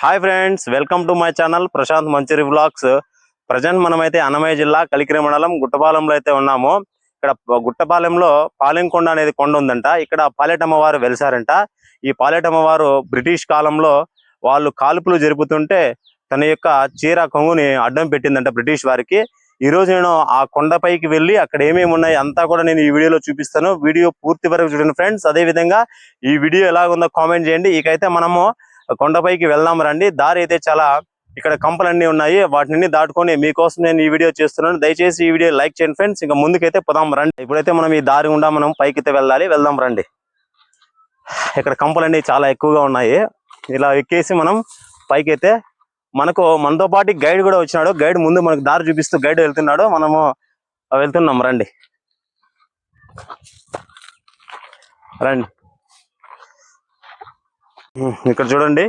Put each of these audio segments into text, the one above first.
Hi friends welcome to my channel Prashanth Manchiri vlogs present మనమైతే అన్నమయ్య జిల్లా కలికిరి మండలం గుట్టపాలెంలో అయితే ఉన్నాము. ఇక్కడ గుట్టపాలెంలో పాలెంకొండ అనేది కొండ ఉందంట. ఇక్కడ పాలెటమ్మవారు వెలిసారంట. ఈ పాలెటమ్మవారు బ్రిటిష్ కాలంలో వాళ్ళు కాల్పులు జరుపుతుంటే తన యొక్క చీర కొంగుని అడ్డం పెట్టిందంట బ్రిటిష్ వారికి. ఈ రోజు నేను ఆ కొండపైకి వెళ్ళి అక్కడ ఏమేమి ఉన్నాయి అంతా కూడా నేను ఈ వీడియోలో చూపిస్తాను. వీడియో పూర్తి వరకు చూడండి ఫ్రెండ్స్ అదే విధంగా ఈ వీడియో ఎలాగుందో కామెంట్ చేయండి. ఇకైతే మనము కొండపైకి వెళ్దాం రండి. దారి అయితే చాలా ఇక్కడ కంపలన్నీ ఉన్నాయి. వాటిని దాటుకొని మీకోసం నేను ఈ వీడియో చేస్తున్నాను. దయచేసి ఈ వీడియో లైక్ చేయండి ఫ్రెండ్స్. ఇంకా ముందుకైతే పోదాం రండి. ఇప్పుడైతే మనం ఈ దారి గుండా మనం పైకి అయితే వెళ్ళాలి. వెళ్దాం రండి. ఇక్కడ కంపలన్నీ చాలా ఎక్కువగా ఉన్నాయి. ఇలా ఎక్కేసి మనం పైకి అయితే మనకు మనతో పాటు గైడ్ కూడా వచ్చినాడు. గైడ్ ముందు మనకు దారి చూపిస్తూ గైడ్ వెళ్తున్నాడు. మనము వెళ్తున్నాం రండి. రండి. ఇక్కడ చూడండి.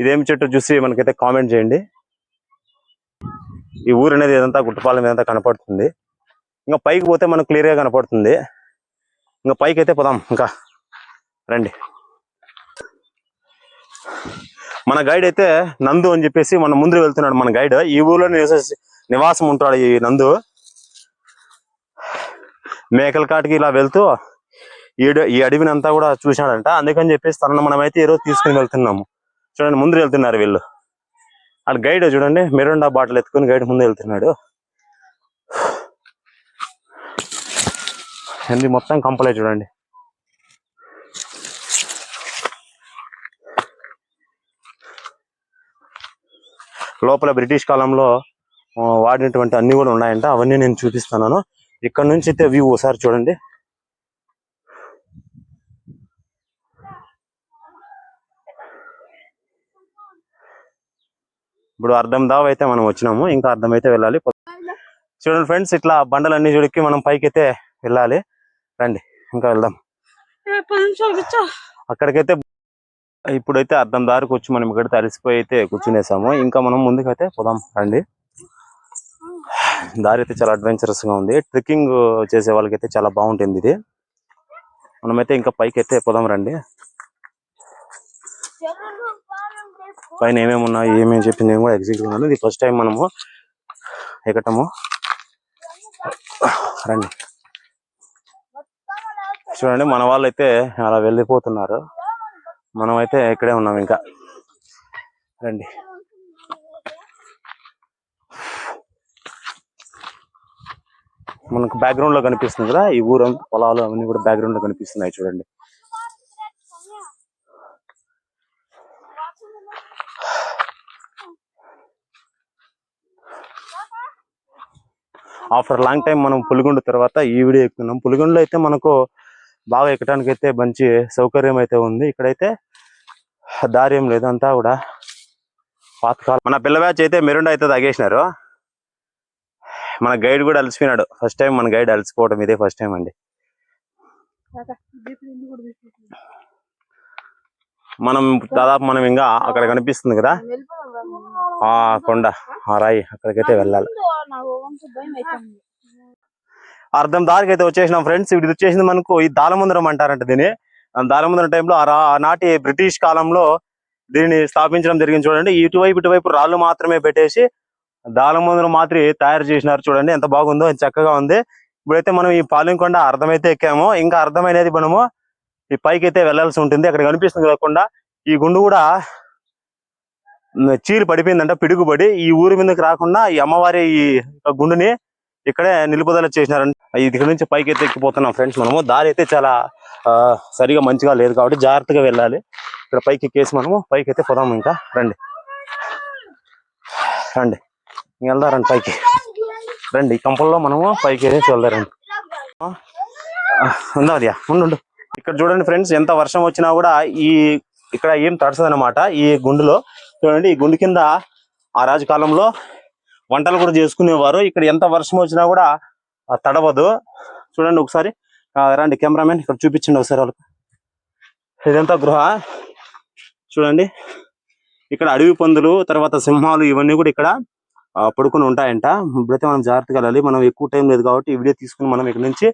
ఇదేం చెట్టు చూసి మనకైతే కామెంట్ చేయండి. ఈ ఊరు అనేది ఇదంతా గుట్టపాలెం ఏదంతా కనపడుతుంది. ఇంకా పైకి పోతే మనకు క్లియర్గా కనపడుతుంది. ఇంకా పైకి అయితే పోదాం. ఇంకా రండి. మన గైడ్ అయితే నందు అని చెప్పేసి మన ముందు వెళ్తున్నాడు మన గైడ్ ఈ ఊర్లో నివాసం ఉంటాడు ఈ నందు. మేకల కాటికి ఇలా వెళ్తూ ఈ ఈ అడవిని అంతా కూడా చూశాడంట. అందుకని చెప్పేసి తనను మనమైతే ఈ రోజు తీసుకుని వెళ్తున్నాము. చూడండి ముందు వెళ్తున్నారు వీళ్ళు. అక్కడ గైడ్ చూడండి మెరుండా బాటిల్ ఎత్తుకుని గైడ్ ముందు వెళ్తున్నాడు. ఇది మొత్తం కంపలే చూడండి. లోపల బ్రిటిష్ కాలంలో వాడినటువంటి అన్ని కూడా ఉన్నాయంట. అవన్నీ నేను చూపిస్తున్నాను. ఇక్కడ నుంచి అయితే వ్యూ ఒకసారి చూడండి. ఇప్పుడు అర్థం దావ అయితే మనం వచ్చినాము ఇంకా అర్థం అయితే వెళ్ళాలి. చూడండి ఫ్రెండ్స్ ఇట్లా బండలన్నీ చూడకి మనం పైకి అయితే వెళ్ళాలి. రండి ఇంకా వెళ్దాం. అక్కడికైతే ఇప్పుడైతే అర్థం దారికి వచ్చి మనం ఇక్కడ తలిసిపోయి అయితే కూర్చునేసాము. ఇంకా మనం ముందుకైతే పోదాం రండి. దారి అయితే చాలా అడ్వెంచరస్గా ఉంది. ట్రెక్కింగ్ చేసే వాళ్ళకైతే చాలా బాగుంటుంది ఇది. మనమైతే ఇంకా పైకి అయితే పోదాం రండి. పైన ఏమేమి ఉన్నాయి ఏమేమి చెప్పింది కూడా ఎగ్జిట్ ఉన్నాను ఇది ఫస్ట్ టైం మనము ఎక్కటము. రండి. చూడండి మన వాళ్ళు అయితే అలా వెళ్ళిపోతున్నారు. మనమైతే ఇక్కడే ఉన్నాం ఇంకా. రండి. మనకు బ్యాక్గ్రౌండ్లో కనిపిస్తుంది కదా ఈ ఊరు పొలాలు అవన్నీ కూడా బ్యాక్గ్రౌండ్లో కనిపిస్తున్నాయి చూడండి. ఆఫ్టర్ లాంగ్ టైం మనం పులిగుండు తర్వాత ఈ వీడియో ఎక్కుతున్నాం పులిగుండులో అయితే మనకు బాగా ఎక్కడానికి అయితే మంచి సౌకర్యం అయితే ఉంది. ఇక్కడైతే దారి ఏం లేదు. అంతా కూడా పాతకాలం. మన పిల్ల బ్యాచ్ అయితే మెరుండా అయితే తాగేసినారు. మన గైడ్ కూడా అలసిపోయినాడు. ఫస్ట్ టైం మన గైడ్ అలసిపోవడం ఇదే ఫస్ట్ టైం అండి. మనం దాదాపు మనం ఇంకా అక్కడ కనిపిస్తుంది కదా. ఆ కొండ ఆ రాయి అక్కడికైతే వెళ్ళాలి. అర్థం దారికి అయితే వచ్చేసినాం ఫ్రెండ్స్. ఇది వచ్చేసింది మనకు ఈ దాలముందరం అంటారంట దీన్ని. దాలముందరం టైంలో ఆ ఆనాటి బ్రిటిష్ కాలంలో దీనిని స్థాపించడం జరిగింది చూడండి. ఇటువైపు ఇటువైపు రాళ్ళు మాత్రమే పెట్టేసి దాలముందరం మాత్రం తయారు చేసినారు చూడండి. ఎంత బాగుందో ఎంత చక్కగా ఉంది. ఇప్పుడైతే మనం ఈ పాలెంకొండ అర్థమైతే ఎక్కాము. ఇంకా అర్థమైనది మనము ఈ పైకి అయితే వెళ్ళాల్సి ఉంటుంది. అక్కడ కనిపిస్తుంది కాకుండా ఈ గుండు కూడా చీలు పడిపోయిందంట పిడుగుపడి ఈ ఊరి మీదకి రాకుండా ఈ అమ్మవారి ఈ గుండుని ఇక్కడే నిలుపుదల చేసినారంట. ఇక్కడ నుంచి పైకి అయితే ఎక్కిపోతున్నాం ఫ్రెండ్స్ మనము. దారి అయితే చాలా సరిగా మంచిగా లేదు కాబట్టి జాగ్రత్తగా వెళ్ళాలి. ఇక్కడ పైకి ఎక్కేసి మనము పైకి అయితే పోదాము ఇంకా. రండి. రండి. వెళ్దారండి పైకి. రండి ఈ కంపల్లో మనము పైకి వేసి వెళ్దారండి ఉందా అదియా ఉండు ఇక్కడ చూడండి ఫ్రెండ్స్ ఎంత వర్షం వచ్చినా కూడా ఈ ఇక్కడ ఏం తడసదనమాట ఈ గుండులో చూడండి ఈ గుండు కింద ఆ రాజు కాలంలో వంటలు కూడా చేసుకునేవారు. ఇక్కడ ఎంత వర్షం వచ్చినా కూడా తడవదు. చూడండి ఒకసారి. రండి కెమెరామెన్ ఇక్కడ చూపించండి ఒకసారి వాళ్ళకి. ఇదంతా గృహ. చూడండి. ఇక్కడ అడవి పందులు తర్వాత సింహాలు ఇవన్నీ కూడా ఇక్కడ పడుకుని ఉంటాయంట. ఇప్పుడైతే మనం జాగ్రత్తగా వెళ్ళాలి. మనం ఎక్కువ టైం లేదు కాబట్టి ఈ వీడియో తీసుకుని మనం ఇక్కడ నుంచి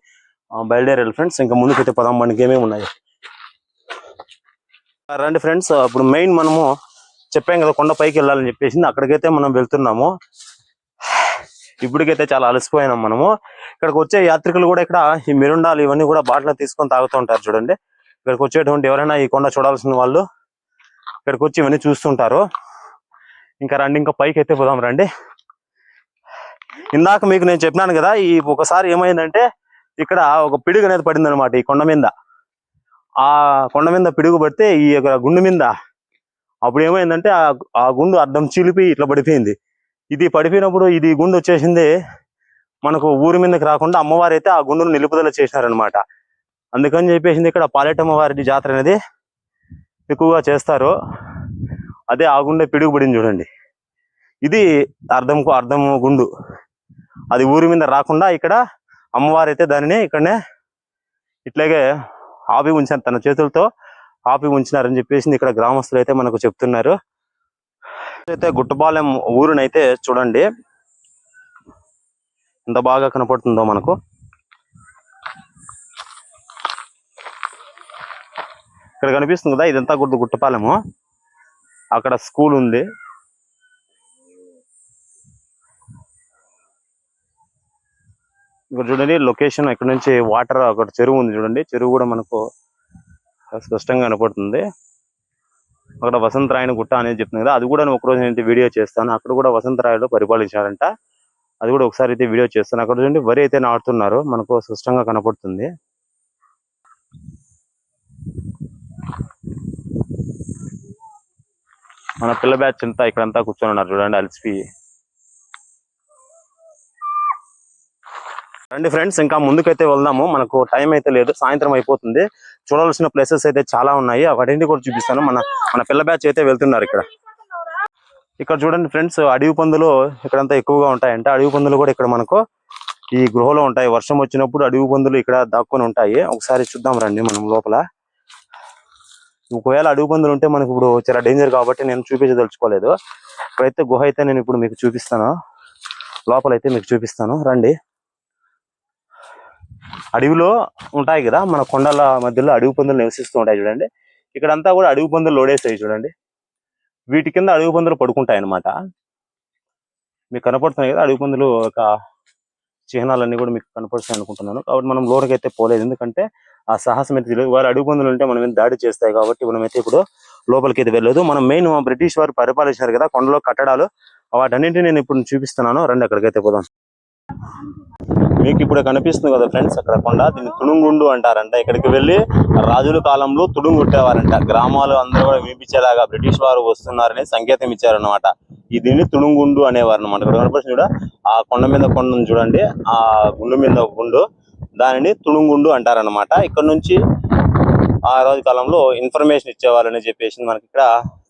బయలుదేరాలి ఫ్రెండ్స్. ఇంకా ముందుకైతే పదాం మనకి ఏమేమి ఉన్నాయి. రండి ఫ్రెండ్స్. ఇప్పుడు మెయిన్ మనము చెప్పాం కదా కొండ పైకి వెళ్ళాలని చెప్పేసి అక్కడికైతే మనం వెళ్తున్నాము. ఇప్పటికైతే చాలా అలసిపోయినాం మనము. ఇక్కడికి వచ్చే యాత్రికులు కూడా ఇక్కడ ఈ మిరుండాలు ఇవన్నీ కూడా బాటిల్ తీసుకొని తాగుతూ ఉంటారు చూడండి. ఇక్కడికి వచ్చేటువంటి ఎవరైనా ఈ కొండ చూడాల్సిన వాళ్ళు ఇక్కడికి వచ్చి ఇవన్నీ చూస్తుంటారు. ఇంకా రండి ఇంకా పైకి అయితే పోదాం రండి. ఇందాక మీకు నేను చెప్పినాను కదా ఈ ఒకసారి ఏమైందంటే ఇక్కడ ఒక పిడుగు అనేది పడింది అనమాట ఈ కొండ మీద. ఆ కొండ మీద పిడుగు పడితే ఈ యొక్క గుండు మీద అప్పుడు ఏమైందంటే ఆ ఆ గుండు అర్థం చిలిపి ఇట్లా పడిపోయింది. ఇది పడిపోయినప్పుడు ఇది గుండు వచ్చేసింది మనకు ఊరి మీదకి రాకుండా అమ్మవారు అయితే ఆ గుండును నిలుపుదల చేసినారనమాట అందుకని చెప్పేసింది ఇక్కడ పాలెటమ్మ వారి జాతర అనేది ఎక్కువగా చేస్తారు. అదే ఆ గుండె పిడుగుబడింది చూడండి. ఇది అర్థంకు అర్థం గుండు. అది ఊరి మీద రాకుండా ఇక్కడ అమ్మవారు అయితే దానిని ఇక్కడనే ఇట్లాగే ఆపి ఉంచారు తన చేతులతో. ఆపి ఉంచినారని చెప్పేసి ఇక్కడ గ్రామస్తులు అయితే మనకు చెప్తున్నారు. అయితే గుట్టపాలెం ఊరునైతే చూడండి. ఎంత బాగా కనపడుతుందో మనకు. ఇక్కడ కనిపిస్తుంది కదా ఇదంతా గుడ్డు గుట్టపాలెము. అక్కడ స్కూల్ ఉంది. ఇక్కడ చూడండి లొకేషన్ ఇక్కడ నుంచి వాటర్ అక్కడ చెరువు ఉంది చూడండి. చెరువు కూడా మనకు స్పష్టంగా కనపడుతుంది. అక్కడ వసంతరాయని గుట్ట అనేది చెప్తుంది కదా అది కూడా నేను ఒకరోజు నేను వీడియో చేస్తాను. అక్కడ కూడా వసంతరాయలు పరిపాలించారంట. అది కూడా ఒకసారి అయితే వీడియో చేస్తాను. అక్కడ చూడండి వరి అయితే నాటుతున్నారు. మనకు స్పష్టంగా కనపడుతుంది. మన పిల్ల బ్యాచ్ అంతా ఇక్కడంతా కూర్చొని ఉన్నారు. చూడండి అలసిపోయి. రండి ఫ్రెండ్స్ ఇంకా ముందుకైతే వెళ్దాము. మనకు టైం అయితే లేదు సాయంత్రం అయిపోతుంది. చూడాల్సిన ప్లేసెస్ అయితే చాలా ఉన్నాయి. వాటిని కూడా చూపిస్తాను. మన మన పిల్ల బ్యాచ్ అయితే వెళ్తున్నారు ఇక్కడ. ఇక్కడ చూడండి ఫ్రెండ్స్ అడవి పందులు ఇక్కడంతా ఎక్కువగా ఉంటాయంట. అడవి పందులు కూడా ఇక్కడ మనకు ఈ గృహలో ఉంటాయి. వర్షం వచ్చినప్పుడు అడవి పందులు ఇక్కడ దాక్కొని ఉంటాయి. ఒకసారి చూద్దాం రండి మనం లోపల. ఒకవేళ అడవి పందులు ఉంటే మనకు ఇప్పుడు చాలా డేంజర్ కాబట్టి నేను చూపించదలుచుకోలేదు. ఇప్పుడైతే గుహ అయితే నేను ఇప్పుడు మీకు చూపిస్తాను. లోపల అయితే మీకు చూపిస్తాను. రండి. అడవిలో ఉంటాయి కదా మన కొండల మధ్యలో అడవి పందులు నివసిస్తూ ఉంటాయి చూడండి. ఇక్కడంతా కూడా అడవి పందులు లోడేస్తాయి చూడండి. వీటి కింద అడవి పందులు పడుకుంటాయి అన్నమాట. మీకు కనపడుతున్నాయి కదా అడవి పందులు ఒక చిహ్నాలన్నీ కూడా మీకు కనపడుతున్నాయి అనుకుంటున్నాను. కాబట్టి మనం లోనికి అయితే పోలేదు. ఎందుకంటే ఆ సాహసం అయితే తెలియదు. వారు అడవి పందులు ఉంటే మనం ఏం దాడి చేస్తాయి కాబట్టి మనమైతే ఇప్పుడు లోపలికి అయితే వెళ్ళలేదు. మనం మెయిన్ బ్రిటిష్ వారు పరిపాలించినారు కదా కొండలో కట్టడాలు. వాటన్నింటినీ నేను ఇప్పుడు చూపిస్తున్నాను. రండి అక్కడికైతే పోదాం. మీకు ఇప్పుడు కనిపిస్తుంది కదా ఫ్రెండ్స్ అక్కడ కొండ. దీన్ని తుణుంగుండు అంటారంట. ఇక్కడికి వెళ్ళి రాజుల కాలంలో తుడుంగు కొట్టేవారంట గ్రామాలు అందరూ కూడా వినిపించేలాగా బ్రిటిష్ వారు వస్తున్నారని సంకేతం ఇచ్చారన్నమాట. ఈ దీన్ని తుణుంగుండు అనేవారు అనమాట ఇక్కడ కనిపిస్తుంది కూడా ఆ కొండ మీద కొండ చూడండి. ఆ గుండు మీద ఒక గుండు. దానిని తుణుంగుండు అంటారనమాట ఇక్కడ నుంచి ఆ రోజు కాలంలో ఇన్ఫర్మేషన్ ఇచ్చేవారని చెప్పేసి మనకి ఇక్కడ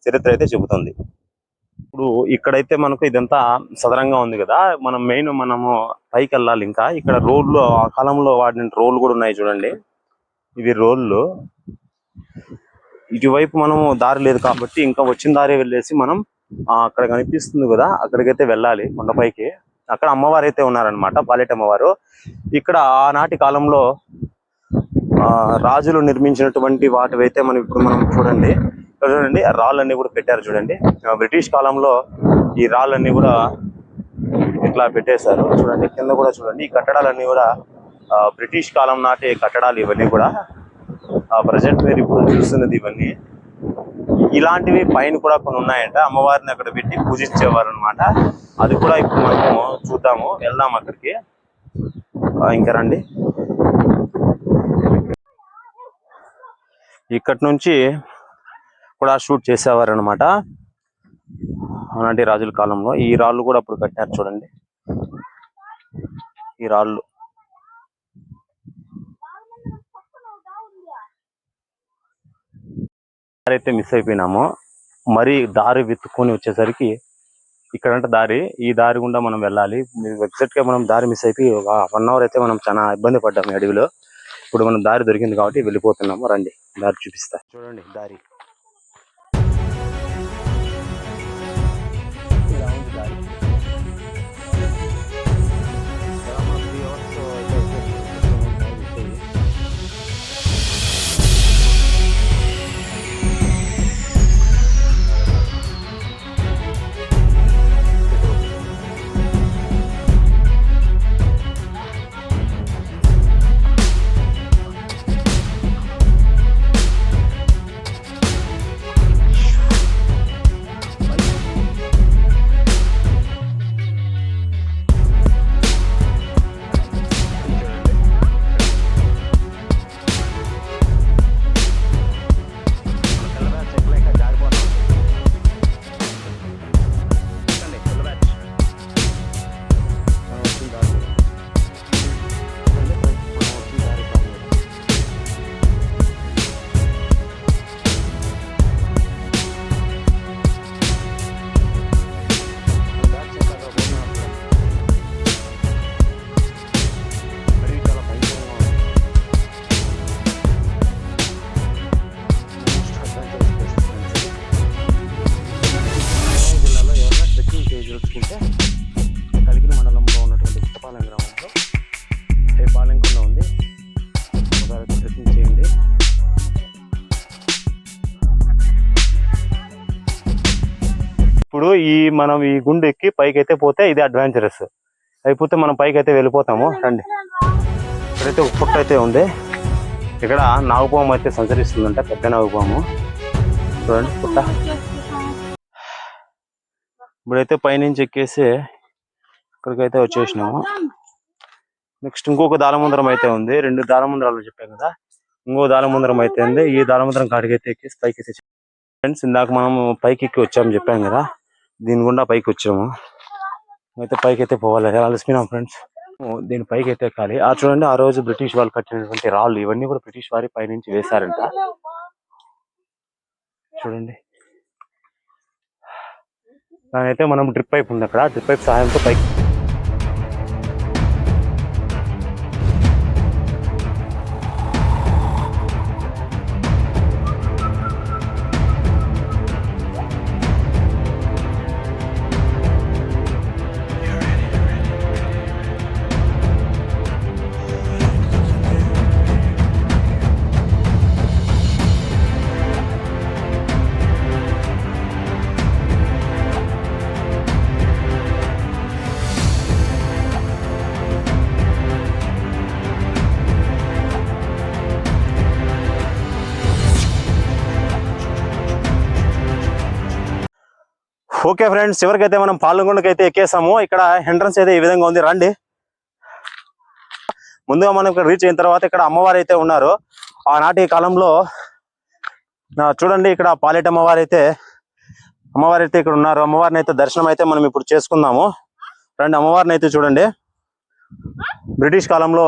చరిత్ర అయితే చెబుతుంది. ఇప్పుడు ఇక్కడైతే మనకు ఇదంతా సదరంగా ఉంది కదా. మనం మెయిన్ మనము పైకి వెళ్ళాలి ఇంకా. ఇక్కడ రోడ్లు ఆ కాలంలో వాడిన రోడ్లు కూడా ఉన్నాయి చూడండి. ఇవి రోడ్లు. ఇటువైపు మనము దారి లేదు కాబట్టి ఇంకా వచ్చిన దారి వెళ్ళేసి మనం అక్కడ కనిపిస్తుంది కదా అక్కడికైతే వెళ్ళాలి కొండపైకి. అక్కడ అమ్మవారు అయితే ఉన్నారనమాట పాలెట అమ్మవారు. ఇక్కడ ఆనాటి కాలంలో ఆ రాజులు నిర్మించినటువంటి వాటివైతే మనం ఇప్పుడు మనం చూడండి. ఇక్కడ చూడండి రాళ్ళన్నీ కూడా పెట్టారు చూడండి. బ్రిటిష్ కాలంలో ఈ రాళ్ళన్నీ కూడా ఇట్లా పెట్టేశారు. చూడండి కింద కూడా చూడండి ఈ కట్టడాలన్నీ కూడా బ్రిటిష్ కాలం నాటి కట్టడాలు ఇవన్నీ కూడా. ప్రజెంట్ మీరు ఇప్పుడు చూస్తున్నది ఇవన్నీ. ఇలాంటివి పైన కూడా కొన్ని ఉన్నాయంట. అమ్మవారిని అక్కడ పెట్టి పూజించేవారు అనమాట అది కూడా ఇప్పుడు మనము చూద్దాము. వెళ్దాం అక్కడికి. ఇంకా రండి. ఇక్కడి నుంచి కూడా షూట్ చేసేవారు అలాంటి రాజుల కాలంలో. ఈ రాళ్ళు కూడా అప్పుడు కట్టారు చూడండి. ఈ రాళ్ళు. దారి అయితే మిస్ అయిపోయినాము. మరి దారి వెతుక్కొని వచ్చేసరికి ఇక్కడంటే దారి ఈ దారి గుండా మనం వెళ్ళాలి. ఎగ్జాక్ట్గా మనం దారి మిస్ అయిపోయి ఒక వన్ అవర్ అయితే మనం చాలా ఇబ్బంది పడ్డాము అడవిలో. ఇప్పుడు మనం దారి దొరికింది కాబట్టి వెళ్ళిపోతున్నాము. రండి దారి చూపిస్తా. చూడండి దారి. ఈ మనం ఈ గుండె ఎక్కి పైకి అయితే పోతే ఇది అడ్వెంచరస్ అయిపోతే మనం పైకి అయితే వెళ్ళిపోతాము. రండి. ఇక్కడైతే ఒక పుట్ట అయితే ఉంది. ఇక్కడ నాగుపాము అయితే సంచరిస్తుందంట పెద్ద నాగుపాము చూడండి పుట్ట. ఇప్పుడైతే పైనుంచి ఎక్కేసి ఇక్కడికైతే వచ్చేసినాము. నెక్స్ట్ ఇంకొక దాలముందరం అయితే ఉంది. రెండు దాలముందరాలు చెప్పాం కదా. ఇంకో దాలముందరం అయితే ఉంది. ఈ దాలముందరం కాడికి అయితే ఎక్కేసి పైకి అయితే ఫ్రెండ్స్ ఇందాక మనం పైకి ఎక్కి వచ్చాము చెప్పాం కదా. దీని గుండా పైకి వచ్చాము అయితే పైకి అయితే పోవాలి అలసిపోయినాం ఫ్రెండ్స్. దీని పైకి అయితే ఎక్కాలి. ఆ చూడండి ఆ రోజు బ్రిటిష్ వాళ్ళు కట్టినటువంటి రాళ్ళు ఇవన్నీ కూడా బ్రిటిష్ వారి పైనుంచి వేశారంట. చూడండి. దానైతే మనం డ్రిప్ పైప్ ఉంది అక్కడ. డ్రిప్ పైప్ సహాయంతో పైకి ఓకే ఫ్రెండ్స్ చివరికైతే మనం పాలకొండకి అయితే ఎక్కేసాము. ఇక్కడ ఎంట్రన్స్ అయితే ఈ విధంగా ఉంది. రండి. ముందుగా మనం ఇక్కడ రీచ్ అయిన తర్వాత ఇక్కడ అమ్మవారు అయితే ఉన్నారు. ఆనాటి కాలంలో చూడండి ఇక్కడ పాలేట అమ్మవారు అయితే అమ్మవారు అయితే ఇక్కడ ఉన్నారు. అమ్మవారిని అయితే దర్శనం అయితే మనం ఇప్పుడు చేసుకుందాము. రండి అమ్మవారిని అయితే చూడండి. బ్రిటిష్ కాలంలో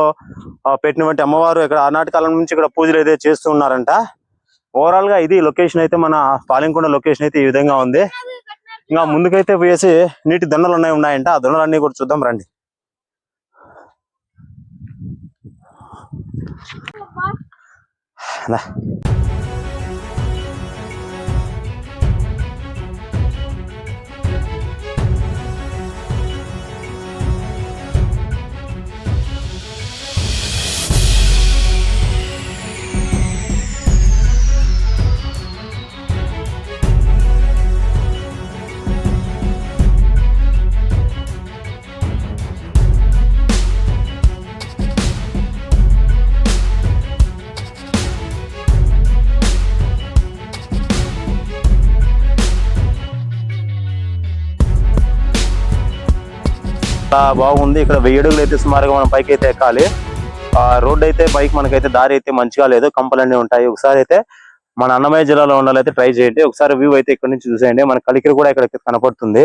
పెట్టినటువంటి అమ్మవారు ఇక్కడ ఆనాటి కాలం నుంచి ఇక్కడ పూజలు అయితే చేస్తూ ఉన్నారంట. ఓవరాల్గా ఇది లొకేషన్ అయితే మన పాలెంకొండ లొకేషన్ అయితే ఈ విధంగా ఉంది. ఇంకా ముందుకైతే పోయేసి నీటి దొన్నలు ఉన్నాయి ఉన్నాయంట ఆ దండలన్నీ కూడా చూద్దాం రండి దా. బాగుంది. ఇక్కడ వెయ్యి అడుగులు అయితే సుమారుగా మనం పైకి అయితే ఎక్కాలి. ఆ రోడ్ అయితే బైక్ మనకైతే దారి అయితే మంచిగా లేదు. కంపలన్నీ ఉంటాయి. ఒకసారి అయితే మన అన్నమయ్య జిల్లాలో ఉన్న ట్రై చేయండి. ఒకసారి వ్యూ అయితే ఇక్కడ నుంచి చూసేయండి. మన కలికిరి కూడా ఇక్కడ కనపడుతుంది.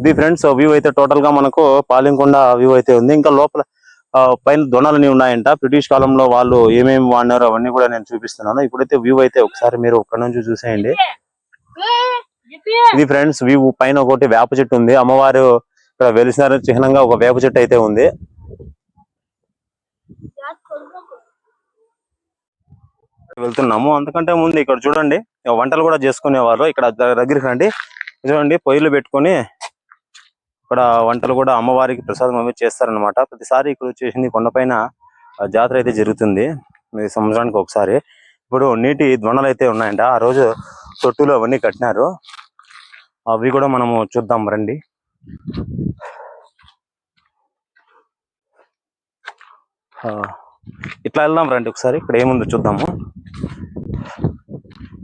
ఇది ఫ్రెండ్స్ వ్యూ అయితే టోటల్గా మనకు పాలింకొండ వ్యూ అయితే ఉంది. ఇంకా లోపల పైన పైన దొనలని ఉన్నాయంట. బ్రిటిష్ కాలంలో వాళ్ళు ఏమేమి వాడినారో అవన్నీ కూడా నేను చూపిస్తున్నాను. ఇప్పుడైతే వ్యూ అయితే ఒకసారి మీరు ఇక్కడ నుంచి చూసేయండి. ఇది ఫ్రెండ్స్ వ్యూ పైన ఒకటి వేప చెట్టు ఉంది. అమ్మవారు ఇక్కడ వెలిసిన చిహ్నంగా ఒక వేప చెట్టు అయితే ఉంది. వెళ్తున్నాము. అంతకంటే ముందు ఇక్కడ చూడండి. వంటలు కూడా చేసుకునేవారు. ఇక్కడ దగ్గరికి రండి. చూడండి పొయ్యిలు పెట్టుకొని ఇక్కడ వంటలు కూడా అమ్మవారికి ప్రసాదం అవి చేస్తారనమాట ప్రతిసారి ఇక్కడ వచ్చేసింది కొండపైన జాతర అయితే జరుగుతుంది. సంవత్సరానికి ఒకసారి. ఇప్పుడు నీటి ధ్వనలు అయితే ఉన్నాయంట. ఆ రోజు తొట్టులు అవన్నీ కట్టినారు. అవి కూడా మనము చూద్దాం రండి. ఇట్లా వెళ్దాం రండి ఒకసారి. ఇక్కడ ఏముందో చూద్దాము.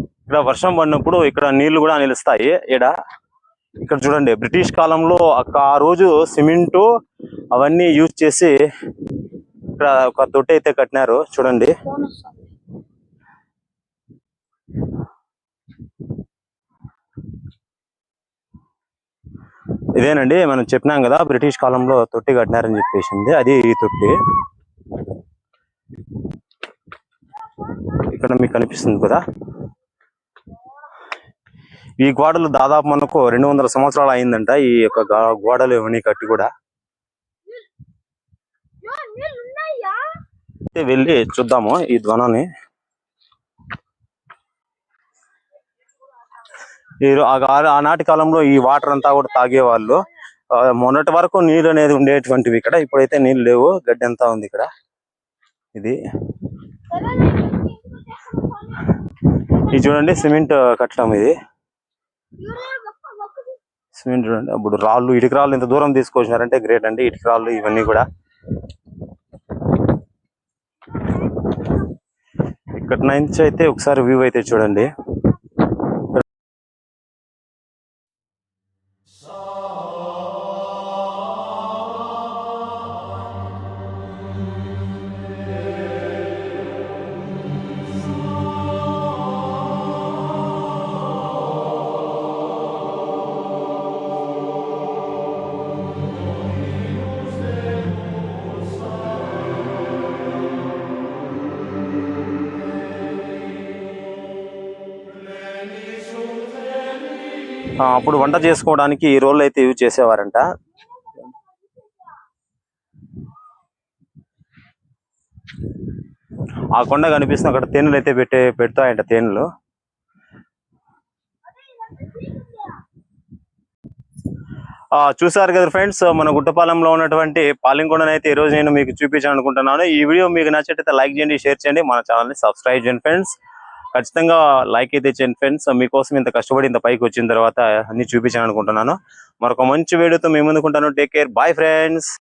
ఇక్కడ వర్షం పడినప్పుడు ఇక్కడ నీళ్ళు కూడా నిలుస్తాయి. ఈడ ఇక్కడ చూడండి. బ్రిటిష్ కాలంలో అక్క- ఆ రోజు సిమెంటు అవన్నీ యూజ్ చేసి ఇక్కడ ఒక తొట్టి అయితే కట్టినారు. చూడండి. ఇదేనండి మనం చెప్పినాం కదా బ్రిటిష్ కాలంలో తొట్టి కట్టినారని చెప్పేసింది. అది ఈ తొట్టి. ఇక్కడ మీకు కనిపిస్తుంది కదా. ఈ గోడలు దాదాపు మనకు రెండు వందల సంవత్సరాలు అయిందంట ఈ యొక్క గోడలు ఇవన్నీ కట్టి కూడా. వెళ్ళి చూద్దాము ఈ ధ్వనాన్ని ఈ రో- ఆ గా- ఆనాటి కాలంలో ఈ వాటర్ అంతా కూడా తాగేవాళ్ళు. మొన్నటి వరకు నీళ్ళు అనేది ఉండేటువంటివి ఇక్కడ. ఇప్పుడైతే నీళ్ళు లేవు. గడ్డి అంతా ఉంది ఇక్కడ. ఇది. ఇది చూడండి సిమెంట్ కట్టడం ఇది. సిమెంట్ చూడండి. అప్పుడు రాళ్ళు ఇటుక రాళ్ళు ఇంత దూరం తీసుకొచ్చినారంటే గ్రేట్ అండి. ఇటుక రాళ్ళు ఇవన్నీ కూడా. ఇక్కడ నుంచి అయితే ఒకసారి వ్యూ అయితే చూడండి. అప్పుడు వంట చేసుకోవడానికి ఈ రోళ్ళు అయితే యూజ్ చేసేవారంట. ఆ కొండ కనిపిస్తుంది అక్కడ తేనెలు అయితే పెట్టే పెడతాయంట తేనెలు. ఆ చూసారు కదా ఫ్రెండ్స్ మన గుట్టపాలెంలో ఉన్నటువంటి పాలింకొండను అయితే ఈ నేను మీకు చూపించాను అనుకుంటున్నాను ఈ వీడియో మీకు నచ్చినట్లయితే లైక్ చేయండి షేర్ చేయండి మన ఛానల్ని సబ్స్క్రైబ్ చేయండి ఫ్రెండ్స్. ఖచ్చితంగా లైక్ అయితే చేయండి ఫ్రెండ్స్. మీకోసం ఇంత కష్టపడి ఇంత పైకి వచ్చిన తర్వాత అన్ని చూపించాను అనుకుంటున్నాను మరొక మంచి వీడియోతో మేము ముందుకుంటాను టేక్ కేర్. Bye friends.